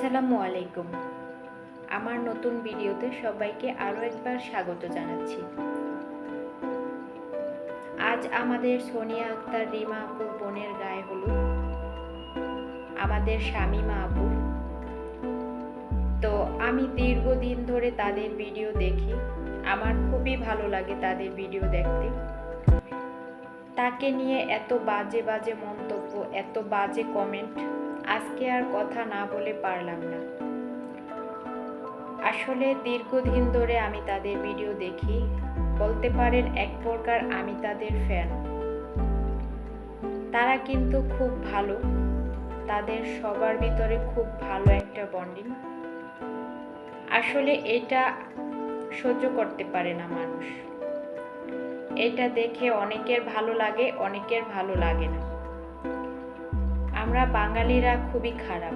আসসালামু আলাইকুম। আমার নতুন ভিডিওতে সবাইকে আরও একবার স্বাগত জানাচ্ছি। আজ আমাদের সোনিয়া আক্তার, রিমা আপুর বোনের গায়ে হলুদ। আমাদের শামিমা আপু। তো আমি দীর্ঘদিন ধরে তাদের ভিডিও দেখি। আমার খুবই ভালো লাগে তাদের ভিডিও দেখতে। তাকে নিয়ে এত বাজে বাজে মন্তব্য, এত বাজে কমেন্ট আজকে আর কথা না বলে পারলাম না। আসলে দীর্ঘদিন ধরে আমি তাদের ভিডিও দেখি, বলতে পারেন এক প্রকার আমি তাদের ফ্যান তারা কিন্তু খুব ভালো, তাদের সবার ভিতরে খুব ভালো একটা বন্ডিং আসলে এটা সহ্য করতে পারে না মানুষ। এটা দেখে অনেকের ভালো লাগে, অনেকের ভালো লাগে না। আমরা বাঙালিরা খুবই খারাপ।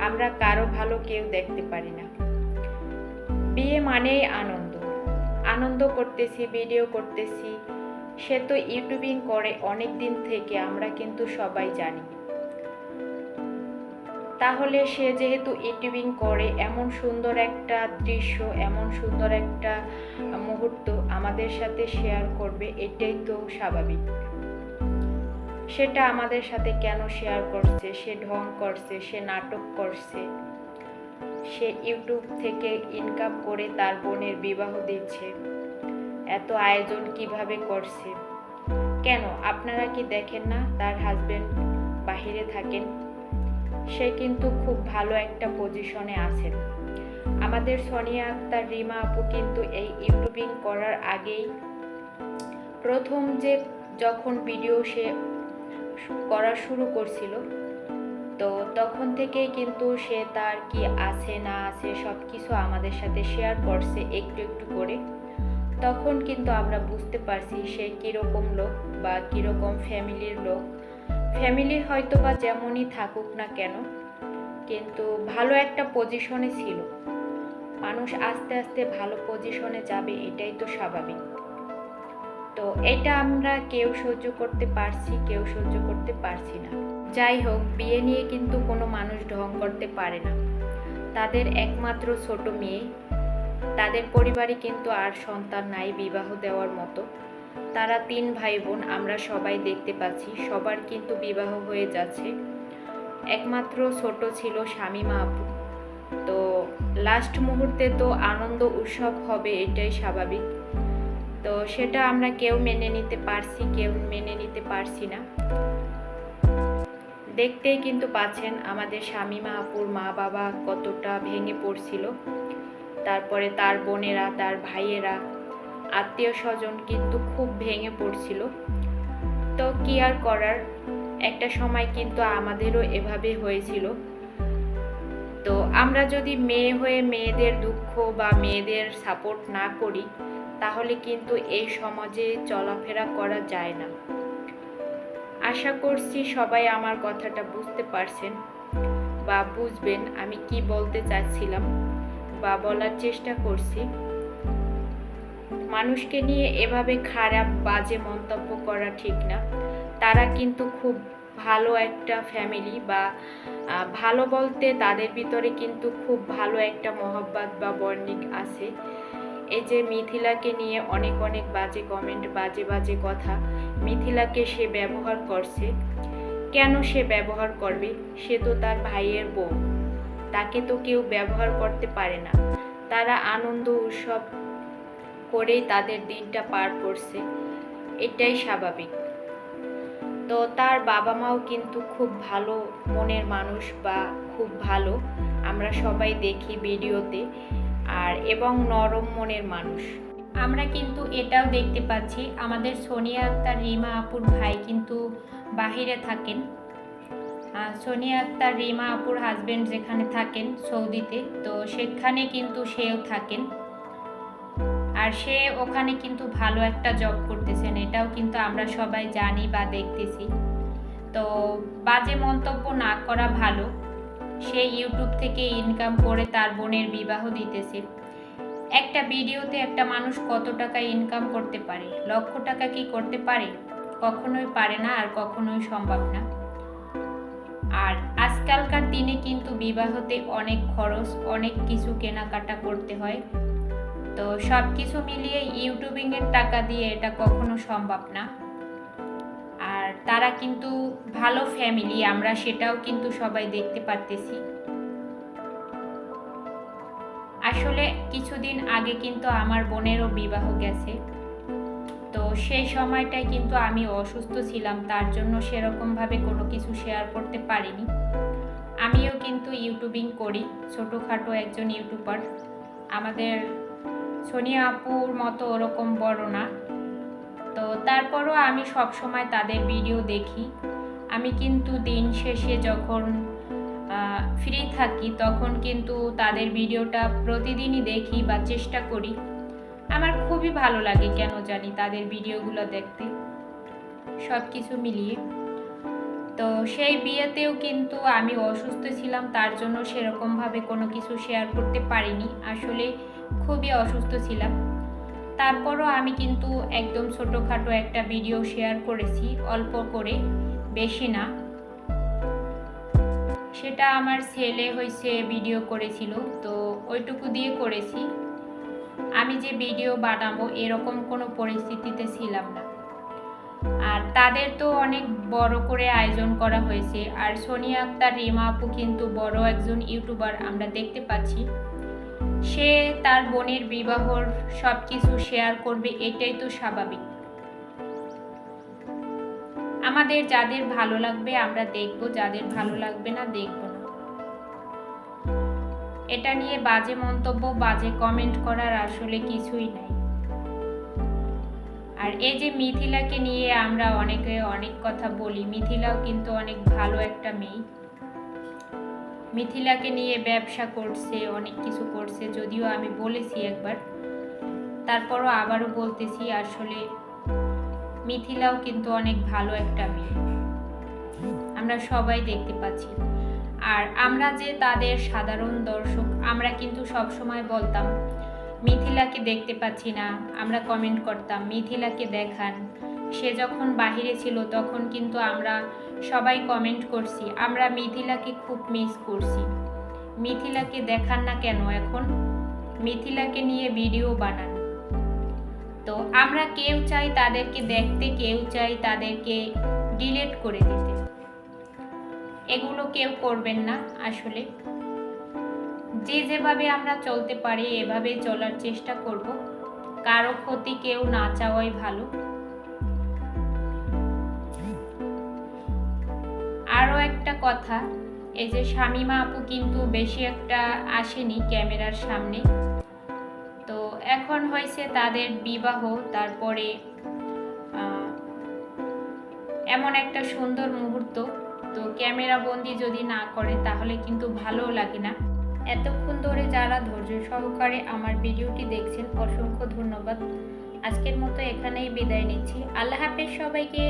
আমরা কারও ভালো কেউ দেখতে পারি না। বিয়ে মানেই আনন্দ। আনন্দ করতেছি ভিডিও করতেছি। সে তো ইউটিউবিং করে অনেক দিন থেকে, আমরা কিন্তু সবাই জানি। তাহলে সে যেহেতু ইউটিউবিং করে, এমন সুন্দর একটা দৃশ্য, এমন সুন্দর একটা মুহূর্ত আমাদের সাথে শেয়ার করবে, এটাই তো স্বাভাবিক। সেটা আমাদের সাথে কেন শেয়ার করছে? সে ঢং করছে, সে নাটক করছে। সে ইউটিউব থেকে ইনকাম করে তার বোনের বিবাহ দিচ্ছে। এত আয়োজন কীভাবে করছে? কেন? আপনারা কি দেখেন না তার হাজবেন্ড বাহিরে থাকেন? সে কিন্তু খুব ভালো একটা পজিশনে আছেন। আমাদের সোনিয়া আক্তার, রিমা আপু কিন্তু এই ইউটিউবিং করার আগেই প্রথম যে যখন ভিডিও সে করা শুরু করছিল। তো তখন থেকেই কিন্তু সে তার কি আছে, না আছে সব কিছু আমাদের সাথে শেয়ার করছে একটু একটু করে। তখন কিন্তু আমরা বুঝতে পারছি সে কীরকম লোক বা কীরকম ফ্যামিলির লোক। ফ্যামিলি হয়তো বা যেমনই থাকুক না কেন, কিন্তু ভালো একটা পজিশনে ছিল। মানুষ আস্তে আস্তে ভালো পজিশনে যাবে, এটাই তো স্বাভাবিক। তো এটা আমরা কেউ সহ্য করতে পারছি, কেউ সহ্য করতে পারছি না। যাই হোক, বিয়ে নিয়ে কিন্তু কোনো মানুষ ঢং করতে পারে না। তাদের একমাত্র ছোট মেয়ে। তাদের পরিবারে কিন্তু আর সন্তান নাই বিবাহ দেওয়ার মতো। তারা তিন ভাই বোন আমরা সবাই দেখতে পাচ্ছি। সবার কিন্তু বিবাহ হয়ে যাচ্ছে। একমাত্র ছোট ছিল শামিমা আপু। তো লাস্ট মুহূর্তে তো আনন্দ উৎসব হবে, এটাই স্বাভাবিক। তো সেটা আমরা কেউ মেনে নিতে পারছি, কেউ মেনে নিতে পারছি না। দেখতেই কিন্তু পাচ্ছেন আমাদের শামিমা আপুর মা বাবা কতটা ভেঙে পড়ছিল। তারপরে তার বোনেরা, তার ভাইয়েরা, আত্মীয় স্বজন কিন্তু খুব ভেঙে পড়ছিল। তো কি আর করার? একটা সময় কিন্তু আমাদেরও এভাবে হয়েছিল। তো আমরা যদি মেয়ে হয়ে মেয়েদের দুঃখ বা মেয়েদের সাপোর্ট না করি তাহলে কিন্তু এই সমাজে চলাফেরা করা যায় না। আশা করছি সবাই আমার কথাটা বুঝতে পারছেন বা বুঝবেন আমি কি বলতে চাচ্ছিলাম বা বলার চেষ্টা করছি। মানুষকে নিয়ে এভাবে খারাপ, বাজে মন্তব্য করা ঠিক না। তারা কিন্তু খুব ভালো একটা ফ্যামিলি বা ভালো বলতে তাদের ভিতরে কিন্তু খুব ভালো একটা মহব্বত বা বর্ণিক আছে। এই যে মিথিলাকে নিয়ে অনেক অনেক বাজে কমেন্ট বাজে বাজে কথা, মিথিলাকে সে ব্যবহার করছে। কেন সে ব্যবহার করবে? সে তো তার ভাইয়ের বউ। তাকে তো কেউ ব্যবহার করতে পারে না। তারা আনন্দ উৎসব করেই তাদের দিনটা পার করছে। এটাই স্বাভাবিক। তো তার বাবা মাও কিন্তু খুব ভালো মনের মানুষ বা খুব ভালো। আমরা সবাই দেখি ভিডিওতে। আর এবং নরম মনের মানুষ। আমরা কিন্তু এটাও দেখতে পাচ্ছি, আমাদের সোনিয়া আক্তার, রিমা আপুর ভাই কিন্তু বাহিরে থাকেন। সোনিয়া আক্তার, রিমা আপুর হাজব্যান্ড যেখানে থাকেন সৌদিতে, তো সেখানে কিন্তু সেও থাকেন। আর সে ওখানে কিন্তু ভালো একটা জব করতেছেন, এটাও কিন্তু আমরা সবাই জানি বা দেখতেছি। তো বাজে মন্তব্য না করা ভালো। সে ইউটিউব থেকে ইনকাম করে তার বোনের বিবাহ দিতেছে। একটা ভিডিওতে একটা মানুষ কত টাকা ইনকাম করতে পারে? লক্ষ টাকা কি করতে পারে? কখনোই পারে না আর কখনোই সম্ভব না। আর আজকালকার দিনে কিন্তু বিবাহতে অনেক খরচ, অনেক কিছু কেনাকাটা করতে হয়। তো সব কিছু মিলিয়ে ইউটিউবিংয়ের টাকা দিয়ে এটা কখনো সম্ভব না। তারা কিন্তু ভালো ফ্যামিলি আমরা সেটাও কিন্তু সবাই দেখতে পারতেছি। আসলে কিছুদিন আগে কিন্তু আমার বোনেরও বিবাহ গেছে। তো সেই সময়টায় কিন্তু আমি অসুস্থ ছিলাম, তার জন্য সেরকমভাবে কোনো কিছু শেয়ার করতে পারিনি। আমিও কিন্তু ইউটিউবিং করি, ছোটোখাটো একজন ইউটিউবার আমাদের সোনিয়া আপুর মতো ওরকম বড় না। তারপরও আমি সব সময় তাদের ভিডিও দেখি। আমি কিন্তু দিন শেষে যখন ফ্রি থাকি, তখন কিন্তু তাদের ভিডিওটা প্রতিদিনই দেখি বা চেষ্টা করি। আমার খুবই ভালো লাগে কেন জানি তাদের ভিডিওগুলো দেখতে। সব কিছু মিলিয়ে। তো সেই বিয়েতেও কিন্তু আমি অসুস্থ ছিলাম, তার জন্য সেরকমভাবে কোনো কিছু শেয়ার করতে পারিনি। আসলে খুবই অসুস্থ ছিলাম। তারপরও আমি কিন্তু একদম ছোটোখাটো একটা ভিডিও শেয়ার করেছি, অল্প করে, বেশি না। সেটা আমার ছেলে হয়েছে ভিডিও করেছিল, তো ওইটুকু দিয়ে করেছি। আমি যে ভিডিও বানাবো এরকম কোনো পরিস্থিতিতে ছিলাম না। আর তাদের তো অনেক বড় করে আয়োজন করা হয়েছে। আর সোনিয়া আক্তার, রিমা আপু কিন্তু বড় একজন ইউটিউবার আমরা দেখতে পাচ্ছি। সে তার বোনের বিবাহর সব কিছু শেয়ার করবে, এটাই তো স্বাভাবিক। আমাদের যাদের ভালো লাগবে, আমরা দেখব, যাদের ভালো লাগবে না, দেখব না। এটা নিয়ে বাজে মন্তব্য, বাজে কমেন্ট করার আসলে কিছুই নাই। আর এই যে মিথিলাকে নিয়ে আমরা অনেকে অনেক কথা বলি, মিথিলাও কিন্তু অনেক ভালো একটা মেয়ে। মিথিলাকে নিয়ে ব্যবসা করছে, অনেক কিছু করছে, যদিও আমি বলেছি একবার। তারপরও আবারও বলতেছি, আসলে মিথিলাও কিন্তু অনেক ভালো একটা মেয়ে। আমরা সবাই দেখতে পাচ্ছি। আর আমরা যে তাদের সাধারণ দর্শক, আমরা কিন্তু সব সময় বলতাম, মিথিলাকে দেখতে পাচ্ছি না। আমরা কমেন্ট করতাম, মিথিলাকে দেখান। সে যখন বাহিরে ছিল তখন কিন্তু আমরা সবাই কমেন্ট করছি, আমরা মিথিলাকে খুব মিস করছি। মিথিলাকে দেখান না কেন এখন? মিথিলাকে নিয়ে ভিডিও বানান। তো আমরা কেউ চাই তাদেরকে দেখতে, কেউ চাই তাদেরকে ডিলিট করে দিতে। এগুলো কেউ করবেন না আসলে। যে যেভাবে আমরা চলতে পারি এভাবে চলার চেষ্টা করব। কারও ক্ষতি কেউ না চাওয়াই ভালো। একটা কথা, এই যে শামিমা আপু কিন্তু বেশি একটা আসেনি ক্যামেরার সামনে। তো এখন হয়েছে তাদের বিবাহ, তারপরে এমন একটা সুন্দর মুহূর্ত। তো ক্যামেরা বন্দি যদি না করে, তাহলে কিন্তু ভালোও লাগে না। এতক্ষণ ধরে যারা ধৈর্য সহকারে আমার ভিডিওটি দেখছেন, অসংখ্য ধন্যবাদ। আজকের মতো এখানেই বিদায় নিচ্ছি। আল্লাহ হাফেজ সবাইকে।